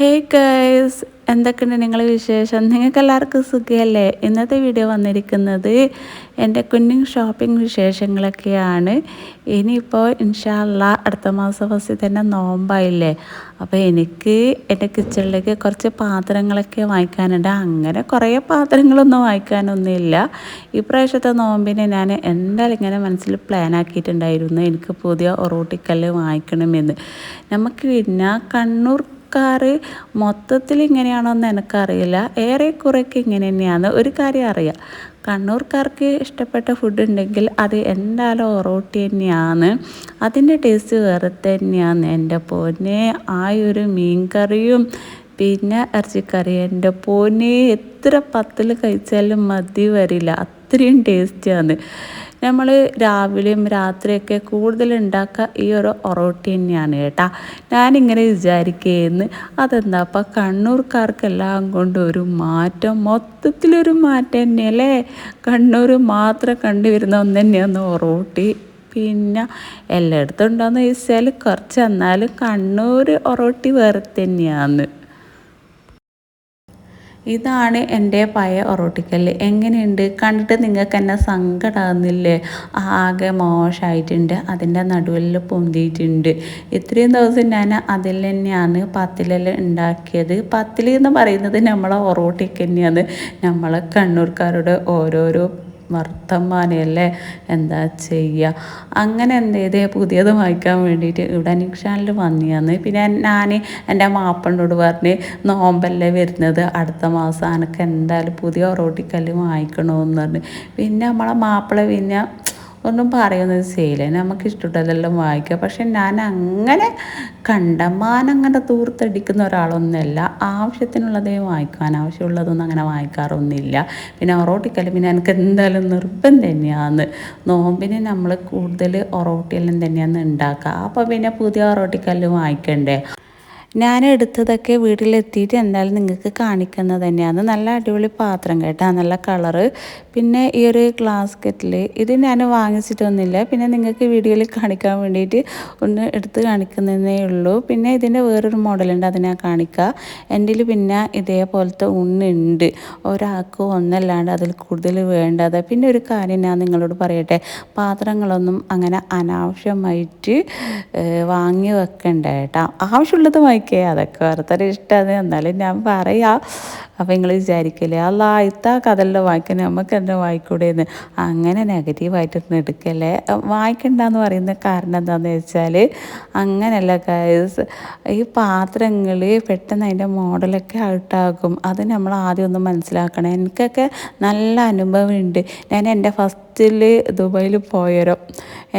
Hey guys എന്തൊക്കെയുണ്ട് നിങ്ങളെ വിശേഷം? നിങ്ങൾക്ക് എല്ലാവർക്കും സുഖമല്ലേ? ഇന്നത്തെ വീഡിയോ വന്നിരിക്കുന്നത് എന്റെ കുഞ്ഞിങ് ഷോപ്പിംഗ് വിശേഷങ്ങളൊക്കെയാണ്. ഇനിയിപ്പോൾ ഇൻഷാല്ല അടുത്ത മാസം ഫസ്റ്റ് തന്നെ നോമ്പായില്ലേ? അപ്പോൾ എനിക്ക് എന്റെ കിച്ചണിലേക്ക് കുറച്ച് പാത്രങ്ങളൊക്കെ വാങ്ങിക്കാനുണ്ട്. അങ്ങനെ കുറേ പാത്രങ്ങളൊന്നും വാങ്ങിക്കാനൊന്നുമില്ല. ഇപ്രാവശ്യത്തെ നോമ്പിനെ ഞാൻ എന്തായാലും ഇങ്ങനെ മനസ്സിൽ പ്ലാൻ ആക്കിയിട്ടുണ്ടായിരുന്നു. എനിക്ക് പുതിയ ഒറോട്ടിക്കല്ല് വാങ്ങിക്കണമെന്ന്. നമുക്ക് പിന്നെ കണ്ണൂർ ആൾക്കാർ മൊത്തത്തിൽ ഇങ്ങനെയാണോന്ന് എനിക്കറിയില്ല. ഏറെക്കുറെയൊക്കെ ഇങ്ങനെ തന്നെയാണ്. ഒരു കാര്യം അറിയാം. കണ്ണൂർക്കാർക്ക് ഇഷ്ടപ്പെട്ട ഫുഡ് ഉണ്ടെങ്കിൽ അത് എന്തായാലും ഒറോട്ടി തന്നെയാണ്. അതിന്റെ ടേസ്റ്റ് വേറെ തന്നെയാണ്. എന്റെ പൊന്നെ ആ ഒരു മീൻ കറിയും പിന്നെ ഇറച്ചിക്കറി. എന്റെ പൊന്നെ എത്ര പത്തിൽ കഴിച്ചാലും മതി വരില്ല. അത്രയും ടേസ്റ്റിയാണ് നമ്മൾ രാവിലെയും രാത്രിയൊക്കെ കൂടുതൽ ഉണ്ടാക്കുക ഈ ഒരു ഒറോട്ടി തന്നെയാണ് കേട്ടാ. ഞാനിങ്ങനെ വിചാരിക്കുകയെന്ന് അതെന്താ അപ്പം കണ്ണൂർക്കാർക്കെല്ലാം കൊണ്ട് ഒരു മാറ്റം. മൊത്തത്തിലൊരു മാറ്റം തന്നെയല്ലേ? കണ്ണൂർ മാത്രം കണ്ടുവരുന്ന ഒന്ന് തന്നെയാണ് ഒറോട്ടി. പിന്നെ എല്ലായിടത്തും ഉണ്ടോയെന്ന് ചോദിച്ചാൽ കുറച്ച് എന്നാലും കണ്ണൂർ ഒറോട്ടി വേറെ തന്നെയാണ് ഇതാണ് എന്റെ പഴയ ഒറോട്ടിക്കല്ല് എങ്ങനെയുണ്ട്? കണ്ടിട്ട് നിങ്ങൾക്ക് എന്നെ സങ്കടമാകുന്നില്ലേ ആകെ മോശമായിട്ടുണ്ട് അതിന്റെ നടുവിൽ പൊന്തിയിട്ടുണ്ട്. ഇത്രയും ദിവസം ഞാൻ അതിൽ തന്നെയാണ് പത്തിലെല്ലാം ഉണ്ടാക്കിയത്. പത്തിൽ എന്ന് പറയുന്നത് നമ്മളെ ഒറോട്ടിക്ക് തന്നെയാണ്. നമ്മളെ കണ്ണൂർക്കാരുടെ ഓരോരോ വർത്തമാനയല്ലേ എന്താ ചെയ്യുക അങ്ങനെ എന്ത് ചെയ്ത് പുതിയത് വായിക്കാൻ വേണ്ടിയിട്ട് ഇവിടെ നിക്ഷാനിൽ വന്നിയാന്ന്. പിന്നെ ഞാൻ എന്റെ മാപ്പണ്ടോട് പറഞ്ഞ് നോമ്പല്ലേ വരുന്നത്? അടുത്ത മാസം എനിക്ക് എന്തായാലും പുതിയ ഒറോട്ടിക്കല്ല് വാങ്ങിക്കണമെന്ന് പറഞ്ഞ്. പിന്നെ നമ്മളെ മാപ്പിള പിന്നെ ഒന്നും പറയുന്നത് ചെയ്യില്ല നമുക്ക് ഇഷ്ടമുള്ളതെല്ലാം വായിക്കുക. പക്ഷെ ഞാൻ അങ്ങനെ കണ്ടമാനങ്ങനെ തൂർത്തടിക്കുന്ന ഒരാളൊന്നുമല്ല. ആവശ്യത്തിനുള്ളതേ വായിക്കാൻ ആവശ്യമുള്ളതൊന്നും അങ്ങനെ വായിക്കാറൊന്നുമില്ല. പിന്നെ ഒറോട്ടിക്കലും പിന്നെ എനിക്ക് എന്തായാലും നിർബന്ധം തന്നെയാണ് നോമ്പിന് നമ്മൾ കൂടുതൽ ഒറോട്ടിയെല്ലാം തന്നെയാണ് ഉണ്ടാക്കുക. അപ്പോൾ പിന്നെ പുതിയ ഒറോട്ടിക്കല്ല് വായിക്കണ്ടേ? ഞാൻ എടുത്തതൊക്കെ വീട്ടിലെത്തിയിട്ട് എന്തായാലും നിങ്ങൾക്ക് കാണിക്കുന്നത് തന്നെയാണ്. നല്ല അടിപൊളി പാത്രം കേട്ടോ നല്ല കളറ് പിന്നെ ഈ ഒരു ഗ്ലാസ് കെറ്റിൽ ഇത് ഞാൻ വാങ്ങിച്ചിട്ടൊന്നുമില്ല. പിന്നെ നിങ്ങൾക്ക് വീഡിയോയിൽ കാണിക്കാൻ വേണ്ടിയിട്ട് ഒന്ന് എടുത്ത് കാണിക്കുന്നതേ ഉള്ളൂ. പിന്നെ ഇതിന്റെ വേറൊരു മോഡലുണ്ട് അത് ഞാൻ കാണിക്കുക എന്റെ പിന്നെ ഇതേപോലത്തെ ഉണ്ണുണ്ട് ഒരാൾക്ക് ഒന്നല്ലാണ്ട് അതിൽ കൂടുതൽ വേണ്ടത്. പിന്നെ ഒരു കാര്യം ഞാൻ നിങ്ങളോട് പറയട്ടെ പാത്രങ്ങളൊന്നും അങ്ങനെ അനാവശ്യമായിട്ട് വാങ്ങി വെക്കണ്ട കേട്ടോ. ആവശ്യമുള്ളത് വാങ്ങി ഓക്കെ അതൊക്കെ ഓരോരുത്തരെ ഇഷ്ടമാണ്. എന്നാലും ഞാൻ പറയാം അപ്പോൾ നിങ്ങൾ വിചാരിക്കില്ലേ അല്ല ഇത്ത കഥല്ലോ വായിക്കാൻ നമുക്ക് എന്നെ വായിക്കൂടെയെന്ന് അങ്ങനെ നെഗറ്റീവായിട്ടൊന്നും എടുക്കല്ലേ. വായിക്കണ്ടെന്ന് പറയുന്ന കാരണം എന്താണെന്ന് വെച്ചാൽ അങ്ങനെയല്ല കൈസ് ഈ പാത്രങ്ങൾ പെട്ടെന്ന് അതിന്റെ മോഡലൊക്കെ ഔട്ടാകും അത് നമ്മൾ ആദ്യം ഒന്ന് മനസ്സിലാക്കണം. എനിക്കൊക്കെ നല്ല അനുഭവമുണ്ട് ഞാൻ എന്റെ ഫസ്റ്റിൽ ദുബായിൽ പോയരോ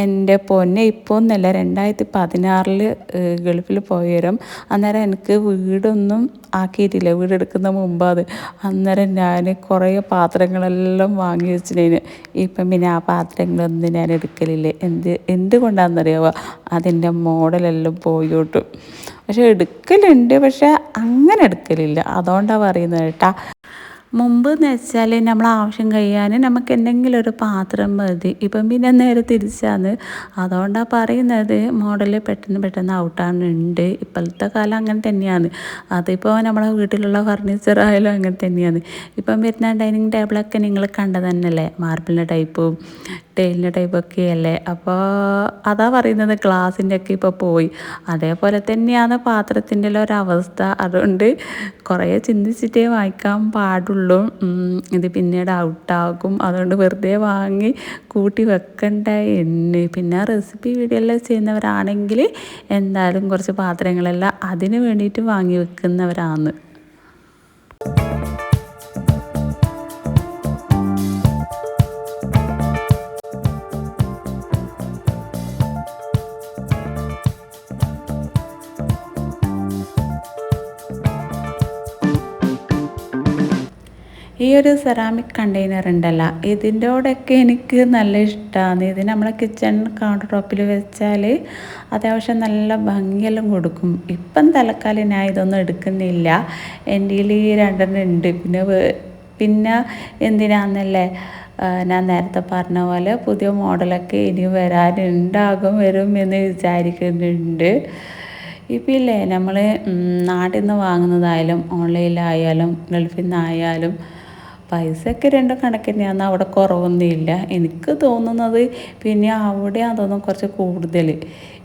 എന്റെ പൊന്നെ ഇപ്പോൾ ഒന്നല്ല രണ്ടായിരത്തി പതിനാറിൽ ഗൾഫിൽ പോയരം അന്നേരം എനിക്ക് വീടൊന്നും ആക്കിയിട്ടില്ല. വീടെടുക്കുന്ന മുമ്പ് അത്. അന്നേരം ഞാൻ കുറേ പാത്രങ്ങളെല്ലാം വാങ്ങി വെച്ചിന് ഇപ്പം പിന്നെ ആ പാത്രങ്ങളൊന്നും ഞാൻ എടുക്കലില്ല. എന്ത് എന്തുകൊണ്ടാണെന്നറിയാവുക അതിന്റെ മോഡലെല്ലാം പോയോട്ടും. പക്ഷെ എടുക്കലുണ്ട്. പക്ഷെ അങ്ങനെ എടുക്കലില്ല. അതുകൊണ്ടാണ് പറയുന്നത് കേട്ടാ. മുമ്പ് എന്ന് വെച്ചാൽ നമ്മൾ ആവശ്യം കഴിയാൻ നമുക്ക് എന്തെങ്കിലും ഒരു പാത്രം മതി. ഇപ്പം പിന്നെ നേരെ തിരിച്ചാണ്. അതുകൊണ്ടാണ് പറയുന്നത് മോഡൽ പെട്ടെന്ന് പെട്ടെന്ന് ഔട്ടാണുണ്ട് ഇപ്പോഴത്തെ കാലം അങ്ങനെ തന്നെയാണ്. അതിപ്പോൾ നമ്മളെ വീട്ടിലുള്ള ഫർണിച്ചർ ആയാലും അങ്ങനെ തന്നെയാണ്. ഇപ്പം വരുന്ന ഡൈനിങ് ടേബിളൊക്കെ നിങ്ങൾ കണ്ടത് തന്നെയല്ലേ മാർബിളിന്റെ ടൈപ്പും ടൈലിന്റെ ടൈപ്പൊക്കെ അല്ലേ? അപ്പോൾ അതാ പറയുന്നത് ഗ്ലാസിന്റെ ഒക്കെ ഇപ്പോൾ പോയി. അതേപോലെ തന്നെയാണ് പാത്രത്തിന്റെ ഒരവസ്ഥ. അതുകൊണ്ട് കുറേ ചിന്തിച്ചിട്ടേ വായിക്കാൻ പാടുള്ളൂ. ഇത് പിന്നീട് ഔട്ടാകും അതുകൊണ്ട് വെറുതെ വാങ്ങി കൂട്ടി വെക്കണ്ട എന്ന്. പിന്നെ റെസിപ്പി വീഡിയോ എല്ലാം ചെയ്യുന്നവരാണെങ്കിൽ എന്തായാലും കുറച്ച് പാത്രങ്ങളെല്ലാം അതിന് വേണ്ടിയിട്ട് വാങ്ങി വെക്കുന്നവരാണ്. ഈ ഒരു സെറാമിക് കണ്ടെയ്നർ ഉണ്ടല്ലോ ഇതിന്റെയോടൊക്കെ എനിക്ക് നല്ല ഇഷ്ടമാണ് ഇത് നമ്മളെ കിച്ചൺ കൗണ്ടർ ടോപ്പിൽ വെച്ചാൽ അത്യാവശ്യം നല്ല ഭംഗിയെല്ലാം കൊടുക്കും. ഇപ്പം തലക്കാലം ഞാൻ ഇതൊന്നും എടുക്കുന്നില്ല. എന്റെ ഈ രണ്ടെണ്ണം ഉണ്ട്. പിന്നെ പിന്നെ എന്തിനാന്നല്ലേ? ഞാൻ നേരത്തെ പറഞ്ഞ പോലെ പുതിയ മോഡലൊക്കെ ഇനി വരാനുണ്ടാകും വരും എന്ന് വിചാരിക്കുന്നുണ്ട്. ഇപ്പം ഇല്ലേ? നമ്മൾ നാട്ടിൽ നിന്ന് വാങ്ങുന്നതായാലും ഓൺലൈനിലായാലും ഗൾഫിൽ നിന്നായാലും പൈസയൊക്കെ രണ്ടും കണക്ക് തന്നെയാണ് അവിടെ കുറവൊന്നുമില്ല. എനിക്ക് തോന്നുന്നത് പിന്നെ അവിടെ അതൊന്നും കുറച്ച് കൂടുതൽ.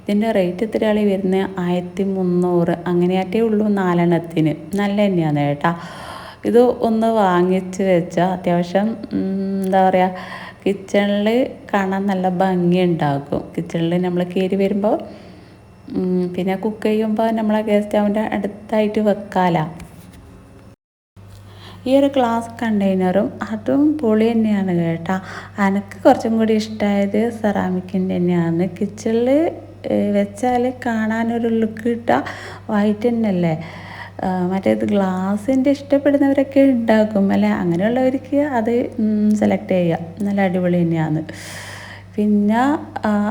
ഇതിന്റെ റേറ്റ് എത്രയാളി വരുന്നത്? ആയിരത്തി മുന്നൂറ് അങ്ങനെയായിട്ടേ ഉള്ളൂ നാലെണ്ണത്തിന്. നല്ല തന്നെയാണ് കേട്ടോ. ഇത് ഒന്ന് വാങ്ങിച്ച് വെച്ചാൽ അത്യാവശ്യം എന്താ പറയുക കിച്ചണിൽ കാണാൻ നല്ല ഭംഗി ഉണ്ടാക്കും കിച്ചണിൽ നമ്മൾ കയറി വരുമ്പോൾ പിന്നെ കുക്ക് ചെയ്യുമ്പോൾ നമ്മളെ ഗസ്റ്റ് അവന്റെ അടുത്തായിട്ട് വെക്കാല. ഈ ഒരു ഗ്ലാസ് കണ്ടെയ്നറും അതും പൊളി തന്നെയാണ് കേട്ടോ. എനിക്ക് കുറച്ചും കൂടി ഇഷ്ടമായത് സെറാമിക്കിന്റെ തന്നെയാണ് കിച്ചണിൽ വെച്ചാൽ കാണാനൊരു ലുക്ക് കിട്ടുക വൈറ്റ് തന്നെയല്ലേ? മറ്റേത് ഗ്ലാസിന്റെ ഇഷ്ടപ്പെടുന്നവരൊക്കെ ഉണ്ടാക്കും അല്ലേ? അങ്ങനെയുള്ളവർക്ക് അത് സെലക്ട് ചെയ്യുക നല്ല അടിപൊളി തന്നെയാണ്. പിന്നെ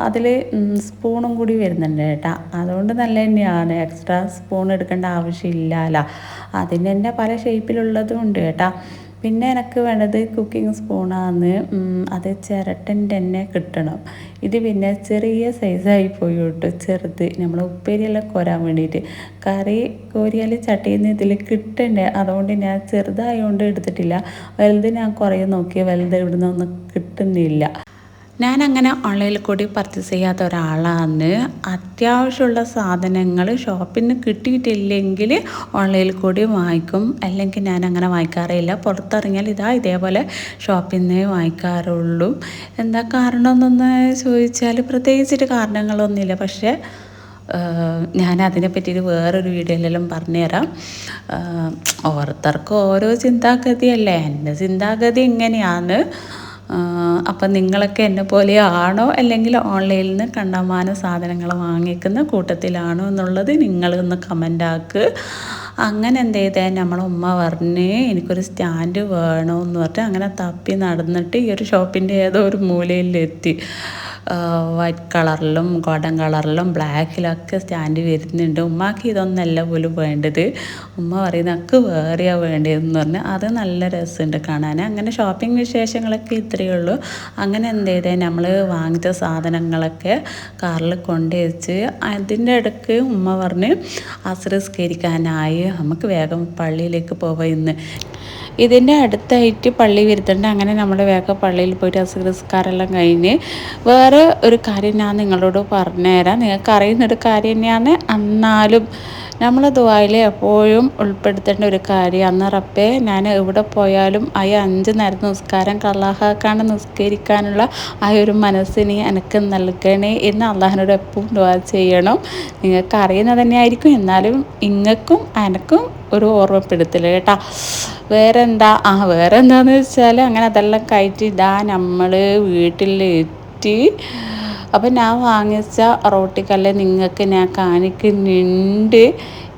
അതിൽ സ്പൂണും കൂടി വരുന്നുണ്ട് കേട്ടോ. അതുകൊണ്ട് നല്ല തന്നെയാണ്. എക്സ്ട്രാ സ്പൂൺ എടുക്കേണ്ട ആവശ്യമില്ലല്ലോ അതിന് തന്നെ പല ഷേപ്പിലുള്ളതും ഉണ്ട് കേട്ടാ. പിന്നെ എനിക്ക് വേണ്ടത് കുക്കിംഗ് സ്പൂണാന്ന് അത് ചിരട്ടന്റെ തന്നെ കിട്ടണം. ഇത് പിന്നെ ചെറിയ സൈസായി പോയി കേട്ടോ ചെറുത്. നമ്മൾ ഉപ്പേരിയെല്ലാം കോരാൻ വേണ്ടിയിട്ട്. കറി കോരിയാൽ ചട്ടിയിൽ നിന്ന് ഇതിൽ കിട്ടണ്ടേ? അതുകൊണ്ട് ഞാൻ ചെറുതായതുകൊണ്ട് എടുത്തിട്ടില്ല. വലുത് ഞാൻ കുറേ നോക്കി വലുത് ഇവിടുന്ന് ഒന്നും കിട്ടുന്നില്ല. ഞാൻ അങ്ങനെ ഓൺലൈനിൽ കൂടി പർച്ചേസ് ചെയ്യാത്ത ഒരാളാണ് അത്യാവശ്യമുള്ള സാധനങ്ങൾ ഷോപ്പിൽ നിന്ന് കിട്ടിയിട്ടില്ലെങ്കിൽ ഓൺലൈനിൽ കൂടി വാങ്ങിക്കും. അല്ലെങ്കിൽ ഞാൻ അങ്ങനെ വാങ്ങിക്കാറില്ല പുറത്തിറങ്ങിയാൽ ഇതാ ഇതേപോലെ ഷോപ്പിൽ നിന്ന് വാങ്ങിക്കാറുള്ളൂ. എന്താ കാരണം എന്നൊന്ന് ചോദിച്ചാൽ പ്രത്യേകിച്ചിട്ട് കാരണങ്ങളൊന്നുമില്ല. പക്ഷേ ഞാൻ അതിനെ പറ്റിയിട്ട് വേറൊരു വീഡിയോയിലെല്ലാം പറഞ്ഞുതരാം. ഓരോരുത്തർക്കും ഓരോ ചിന്താഗതിയല്ലേ? എന്റെ ചിന്താഗതി ഇങ്ങനെയാണ്. അപ്പം നിങ്ങളൊക്കെ എന്നെ പോലെ ആണോ അല്ലെങ്കിൽ ഓൺലൈനിൽ നിന്ന് കണ്ടമാന സാധനങ്ങൾ വാങ്ങിക്കുന്ന കൂട്ടത്തിലാണോ എന്നുള്ളത് നിങ്ങളൊന്ന് കമന്റ് അങ്ങനെ എന്ത് ചെയ്തേ? നമ്മളെ ഉമ്മ പറഞ്ഞ് എനിക്കൊരു സ്റ്റാൻഡ് വേണമെന്ന് പറഞ്ഞിട്ട് അങ്ങനെ തപ്പി നടന്നിട്ട് ഈ ഒരു ഷോപ്പിന്റെ ഏതോ ഒരു മൂലയിലെത്തി. വൈറ്റ് കളറിലും ഗോൾഡൻ കളറിലും ബ്ലാക്കിലൊക്കെ സ്റ്റാൻഡ് വരുന്നുണ്ട്. ഉമ്മാക്ക് ഇതൊന്നല്ല പോലും വേണ്ടത്. ഉമ്മ പറയുന്ന അക്ക് വേറെയാണ് വേണ്ടതെന്ന് പറഞ്ഞ് അത് നല്ല രസമുണ്ട് കാണാൻ. അങ്ങനെ ഷോപ്പിംഗ് വിശേഷങ്ങളൊക്കെ ഇത്രയേ ഉള്ളൂ. അങ്ങനെ എന്ത് ചെയ്തേ? നമ്മൾ വാങ്ങിച്ച സാധനങ്ങളൊക്കെ കാറിൽ കൊണ്ടുവച്ച് അതിന്റെ ഇടയ്ക്ക് ഉമ്മ പറഞ്ഞ് അസ്രസ്കരിക്കാനായി. നമുക്ക് വേഗം പള്ളിയിലേക്ക് പോവാം ഇന്ന്. ഇതിന്റെ അടുത്തായിട്ട് പള്ളി വരുത്തുണ്ട് അങ്ങനെ നമ്മൾ വേഗം പള്ളിയിൽ പോയിട്ട് അസുഖസ്കാരെല്ലാം കഴിഞ്ഞ് വേറെ ഒരു കാര്യം ഞാൻ നിങ്ങളോട് പറഞ്ഞുതരാം. നിങ്ങൾക്ക് അറിയുന്നൊരു കാര്യം തന്നെയാണ്. എന്നാലും നമ്മൾ ദുബായിൽ എപ്പോഴും ഉൾപ്പെടുത്തേണ്ട ഒരു കാര്യം അന്ന് റപ്പേ ഞാൻ എവിടെ പോയാലും ആ അഞ്ച് നേരത്തെ നിസ്കാരം കള്ളാഹാക്കാണ് നിസ്കരിക്കാനുള്ള ആ ഒരു മനസ്സിനെ എനിക്ക് നൽകണേ എന്ന് അള്ളാഹിനോട് എപ്പോഴും ദുവാ ചെയ്യണം. നിങ്ങൾക്ക് അറിയുന്നത് തന്നെയായിരിക്കും. എന്നാലും ഇങ്ങക്കും എനക്കും ഒരു ഓർമ്മപ്പെടുത്തൽ കേട്ടോ. വേറെ എന്താ ആ വേറെ എന്താന്ന് വെച്ചാൽ അങ്ങനെ അതെല്ലാം കയറ്റി ഇതാ നമ്മൾ വീട്ടിലെത്തി. അപ്പം ഞാൻ വാങ്ങിച്ച റോട്ടിക്കല്ല് നിങ്ങൾക്ക് ഞാൻ കാണിക്കുന്നുണ്ട്.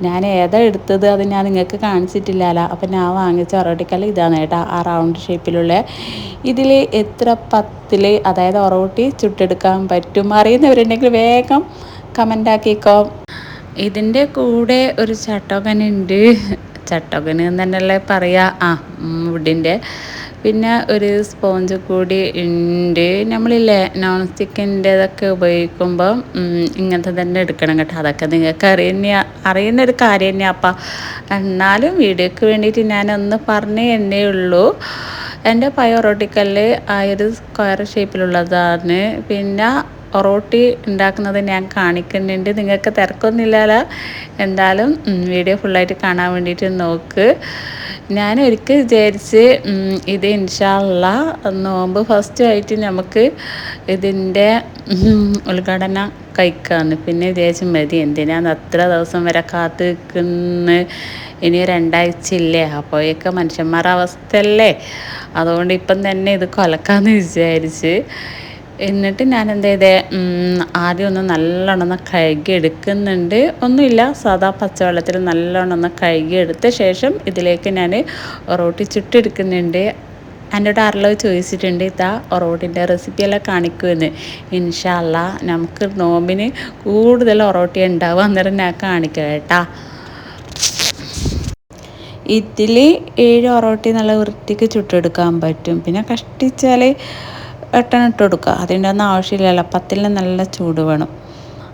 ഞാൻ ഏതാ എടുത്തത് അത് ഞാൻ നിങ്ങൾക്ക് കാണിച്ചിട്ടില്ലല്ലോ. അപ്പം ഞാൻ വാങ്ങിച്ച ഒറോട്ടിക്കല്ല് ഇതാണ് കേട്ടോ ആ റൗണ്ട് ഷേപ്പിലുള്ള. ഇതിൽ എത്ര പത്തിൽ അതായത് ഒറോട്ടി ചുട്ടെടുക്കാൻ പറ്റും അറിയുന്നവരുണ്ടെങ്കിൽ വേഗം കമന്റ് ആക്കിക്കോ. ഇതിന്റെ കൂടെ ഒരു ചട്ടകനുണ്ട് ചട്ടകന് തന്നെയല്ലേ പറയുക ആ വുഡിന്റെ പിന്നെ ഒരു സ്പോഞ്ച് കൂടി ഉണ്ട്. നമ്മളില്ലേ നോൺ സ്റ്റിക്കിന്റെതൊക്കെ ഉപയോഗിക്കുമ്പോൾ ഇങ്ങനത്തെ തന്നെ എടുക്കണം കേട്ടോ. അതൊക്കെ നിങ്ങൾക്ക് അറിയുന്ന അറിയുന്ന ഒരു കാര്യം തന്നെയാണ് അപ്പം എന്നാലും വീഡിയോക്ക് വേണ്ടിയിട്ട് ഞാനൊന്ന് പറഞ്ഞേ എന്നേ ഉള്ളൂ. എന്റെ പയോറോട്ടിക്കൽ ആ ഒരു സ്ക്വയർ ഷേപ്പിലുള്ളതാണ് പിന്നെ ഒറോട്ടി ഉണ്ടാക്കുന്നത് ഞാൻ കാണിക്കുന്നുണ്ട്. നിങ്ങൾക്ക് തിരക്കൊന്നുമില്ലല്ലോ? എന്തായാലും വീഡിയോ ഫുള്ളായിട്ട് കാണാൻ വേണ്ടിയിട്ട് നോക്ക്. ഞാൻ ഒരിക്കൽ വിചാരിച്ച് ഇത് ഇൻഷാള്ള നോമ്പ് ഫസ്റ്റ് ആയിട്ട് നമുക്ക് ഇതിന്റെ ഉദ്ഘാടനം കഴിക്കാമെന്ന് പിന്നെ വിചാരിച്ചു മതി എന്തിനാന്ന് അത്ര ദിവസം വരെ കാത്തു നിൽക്കുന്ന. ഇനി രണ്ടാഴ്ച ഇല്ലേ? അപ്പോഴൊക്കെ മനുഷ്യന്മാരുടെ അവസ്ഥയല്ലേ? അതുകൊണ്ട് ഇപ്പം തന്നെ ഇത് കൊലക്കാന്ന് വിചാരിച്ച് എന്നിട്ട് ഞാൻ എന്ത് ചെയ്തേ ആദ്യം ഒന്ന് നല്ലോണം കഴുകി എടുക്കുന്നുണ്ട് ഒന്നുമില്ല സാധാ പച്ചവെള്ളത്തിൽ നല്ലോണം ഒന്ന് കഴുകി എടുത്ത ശേഷം ഇതിലേക്ക് ഞാൻ റോട്ടി ചുട്ടെടുക്കുന്നുണ്ട് എന്നോട് ആരല്ലോ ചോദിച്ചിട്ടുണ്ട് ഇതാ ഒറോട്ടിന്റെ റെസിപ്പിയെല്ലാം കാണിക്കുമെന്ന്. ഇൻഷാല്ല നമുക്ക് നോമ്പിന് കൂടുതൽ ഒറോട്ടി ഉണ്ടാവും അന്നേരം ഞാൻ കാണിക്കാം കേട്ടാ. ഇതിൽ ഏഴ് ഒറോട്ടി നല്ല വൃത്തിക്ക് ചുട്ടെടുക്കാൻ പറ്റും. പിന്നെ കഷ്ടിച്ചാൽ എട്ടെണ്ണം കൊടുക്കുക. അതിന്റെ ഒന്നും ആവശ്യമില്ലല്ലോ. പത്തിൽ നല്ല ചൂട് വേണം.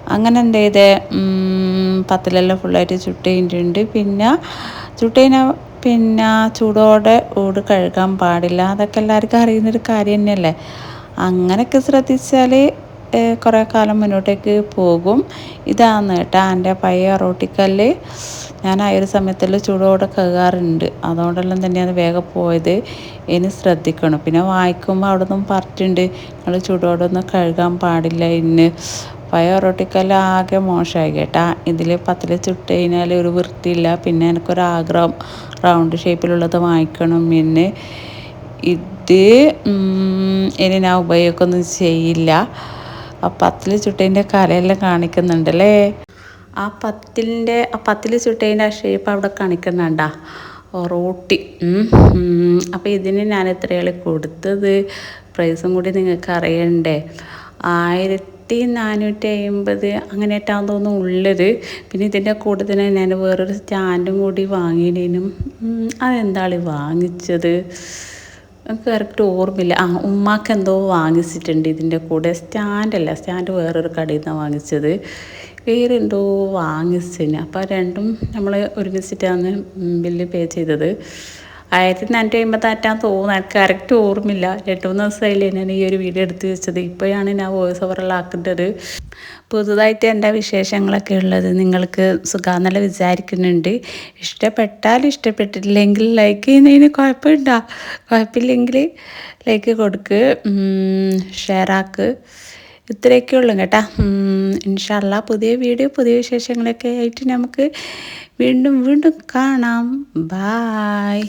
അങ്ങനെ എന്ത് ചെയ്ത്? പത്തിലെല്ലാം ഫുള്ളായിട്ട് ചുട്ട് കഴിഞ്ഞിട്ടുണ്ട്. പിന്നെ ചുട്ട് കഴിഞ്ഞാൽ പിന്നെ ചൂടോടെ ഓട് കഴുകാൻ പാടില്ല. അതൊക്കെ എല്ലാവർക്കും അറിയുന്നൊരു കാര്യം തന്നെയല്ലേ? അങ്ങനെയൊക്കെ ശ്രദ്ധിച്ചാൽ കുറേ കാലം മുന്നോട്ടേക്ക് പോകും. ഇതാണ് കേട്ടോ എന്റെ പഴയ റോട്ടിക്കല്ല്. ഞാൻ ആ ഒരു സമയത്തിൽ ചൂടോടെ കഴുകാറുണ്ട് അതുകൊണ്ടെല്ലാം തന്നെയാണ് വേഗം പോയത്. ഇനി ശ്രദ്ധിക്കണം. പിന്നെ വായിക്കുമ്പോൾ അവിടെ നിന്നും പറഞ്ഞിട്ടുണ്ട്. നിങ്ങൾ ചൂടോടൊന്നും കഴുകാൻ പാടില്ല ഇന്ന് പഴയ റോട്ടിക്കല്ല് ആകെ മോശമായി കേട്ടാ. ഇതിൽ പത്തിൽ ചുട്ട് കഴിഞ്ഞാൽ ഒരു വൃത്തിയില്ല. പിന്നെ എനിക്കൊരാഗ്രഹം. റൗണ്ട് ഷേപ്പിലുള്ളത് വാങ്ങിക്കണം പിന്നെ ഇത് ഇനി ഞാൻ ഉപയോഗമൊന്നും ചെയ്യില്ല. ആ പത്തിൽ ചുട്ടതിന്റെ കലയെല്ലാം കാണിക്കുന്നുണ്ടല്ലേ? ആ പത്തിലിന്റെ ആ പത്തിൽ ചുട്ടതിന്റെ ആ ഷേപ്പ് അവിടെ കാണിക്കുന്നുണ്ടാ? റോട്ടി. അപ്പോൾ ഇതിന് ഞാൻ എത്രയാണ് കൊടുത്തത്? പ്രൈസും കൂടി നിങ്ങൾക്ക് അറിയണ്ടേ? ആയിരത്തി നാനൂറ്റി അമ്പത് അങ്ങനെയായിട്ടാന്ന് തോന്നുന്നു ഉള്ളത്. പിന്നെ ഇതിന്റെ കൂടെ തന്നെ ഞാൻ വേറൊരു സ്റ്റാൻഡും കൂടി വാങ്ങിയതിനും അതെന്താണ് വാങ്ങിച്ചത്? എനിക്ക് കറക്റ്റ് ഓർമ്മയില്ല. ആ ഉമ്മാക്ക് എന്തോ വാങ്ങിച്ചിട്ടുണ്ട് ഇതിന്റെ കൂടെ. സ്റ്റാൻഡല്ല സ്റ്റാൻഡ് വേറൊരു കടയിൽ നിന്നാണ് വാങ്ങിച്ചത്. വേറെ എന്തോ വാങ്ങിച്ചതിന് അപ്പോൾ രണ്ടും നമ്മൾ ഒരുമിച്ചിട്ടാണ് ബില്ല് പേ ചെയ്തത്. ആയിരത്തി നാനൂറ്റി അമ്പത്താറ്റാൻ തോന്നുന്നു കറക്റ്റ് ഓർമ്മയില്ല. രണ്ട് മൂന്ന് ദിവസമായില്ലേ ഞാൻ ഈ ഒരു വീഡിയോ എടുത്ത് വെച്ചത്. ഇപ്പോഴാണ് ഞാൻ വോയിസ് ഓവറെല്ലാം ആക്കേണ്ടത് പുതുതായിട്ട് എന്റെ വിശേഷങ്ങളൊക്കെ ഉള്ളത് നിങ്ങൾക്ക് സുഖാന്നല്ല വിചാരിക്കുന്നുണ്ട്. ഇഷ്ടപ്പെട്ടാൽ ഇഷ്ടപ്പെട്ടിട്ടില്ലെങ്കിൽ ലൈക്ക് ചെയ്യുന്നതിന് കുഴപ്പമുണ്ടോ കുഴപ്പമില്ലെങ്കിൽ ലൈക്ക് കൊടുക്ക്. ഷെയർ ആക്ക്. ഇത്രയൊക്കെ ഉള്ളു കേട്ടാ. ഇൻഷാല്ല പുതിയ വീഡിയോ പുതിയ വിശേഷങ്ങളൊക്കെ ആയിട്ട് നമുക്ക് വീണ്ടും വീണ്ടും കാണാം. ബായ്